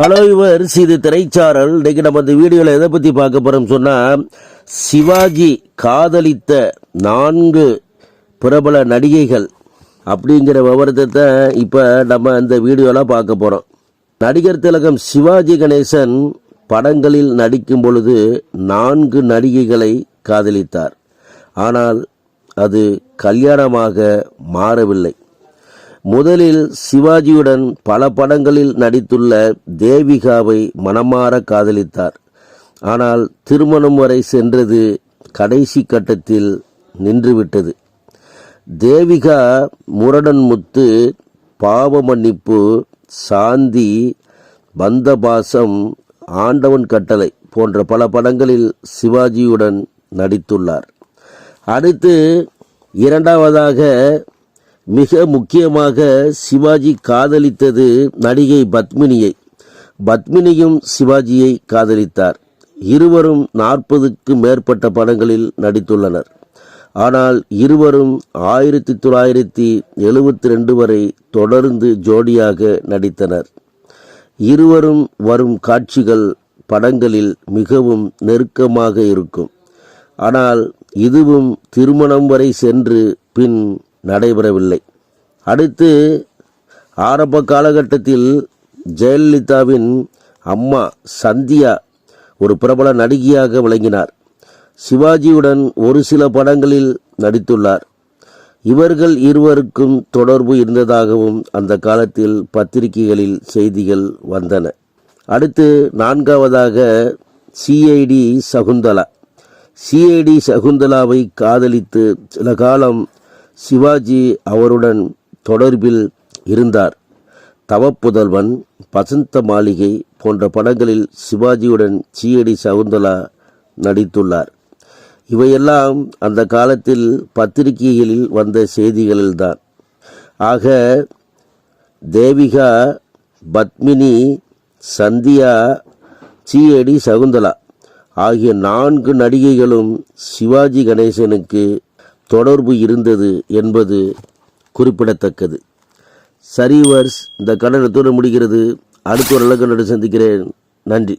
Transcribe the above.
Hello yours இது திரைச்சாரல். இன்றைக்கி நம்ம இந்த வீடியோவில் எதை பற்றி பார்க்க போகிறோம் சொன்னால் சிவாஜி காதலித்த நான்கு பிரபல நடிகைகள் அப்படிங்கிற விவரத்தை இப்போ நம்ம இந்த வீடியோவில் பார்க்க போகிறோம் நடிகர் திலகம் சிவாஜி கணேசன் படங்களில் நடிக்கும் பொழுது நான்கு நடிகைகளை காதலித்தார். ஆனால் அது கல்யாணமாக மாறவில்லை. முதலில் சிவாஜியுடன் பல படங்களில் நடித்துள்ள தேவிகாவை மனமாற காதலித்தார். ஆனால் திருமணம் வரை சென்றது கடைசி கட்டத்தில் நின்றுவிட்டது. தேவிகா முரடன் முத்து பாவ மன்னிப்பு சாந்தி பந்தபாசம் ஆண்டவன் கட்டளை போன்ற பல படங்களில் சிவாஜியுடன் நடித்துள்ளார். அடுத்து இரண்டாவதாக மிக முக்கியமாக சிவாஜி காதலித்தது நடிகை பத்மினியை. பத்மினியும் சிவாஜியை காதலித்தார். இருவரும் நாற்பதுக்கு மேற்பட்ட படங்களில் நடித்துள்ளனர். ஆனால் இருவரும் ஆயிரத்தி தொள்ளாயிரத்தி எழுபத்தி ரெண்டு வரை தொடர்ந்து ஜோடியாக நடித்தனர். இருவரும் வரும் காட்சிகள் படங்களில் மிகவும் நெருக்கமாக இருக்கும். ஆனால் இதுவும் திருமணம் வரை சென்று பின் நடைபெறவில்லை. அடுத்து ஆரம்ப காலகட்டத்தில் ஜெயலலிதாவின் அம்மா சந்தியா ஒரு பிரபல நடிகையாக விளங்கினார். சிவாஜியுடன் ஒரு சில படங்களில் நடித்துள்ளார். இவர்கள் இருவருக்கும் தொடர்பு இருந்ததாகவும் அந்த காலத்தில் பத்திரிகைகளில் செய்திகள் வந்தன. அடுத்து நான்காவதாக சிஐடி சகுந்தலா. சிஐடி சகுந்தலாவை காதலித்து சில காலம் சிவாஜி அவருடன் தொடர்பில் இருந்தார். தவப்புதல்வன் பசந்த மாளிகை போன்ற படங்களில் சிவாஜியுடன் சீயடி சகுந்தலா நடித்துள்ளார். இவையெல்லாம் அந்த காலத்தில் பத்திரிகைகளில் வந்த செய்திகளில்தான். ஆக தேவிகா பத்மினி சந்தியா சீயடி சகுந்தலா ஆகிய நான்கு நடிகைகளும் சிவாஜி கணேசனுக்கு தொடர்பு இருந்தது என்பது குறிப்பிடத்தக்கது. சரிவர்ஸ் இந்த கண்டனத்தோடு முடிகிறது. அடுத்த ஒரு இலக்கணத்தை சந்திக்கிறேன். நன்றி.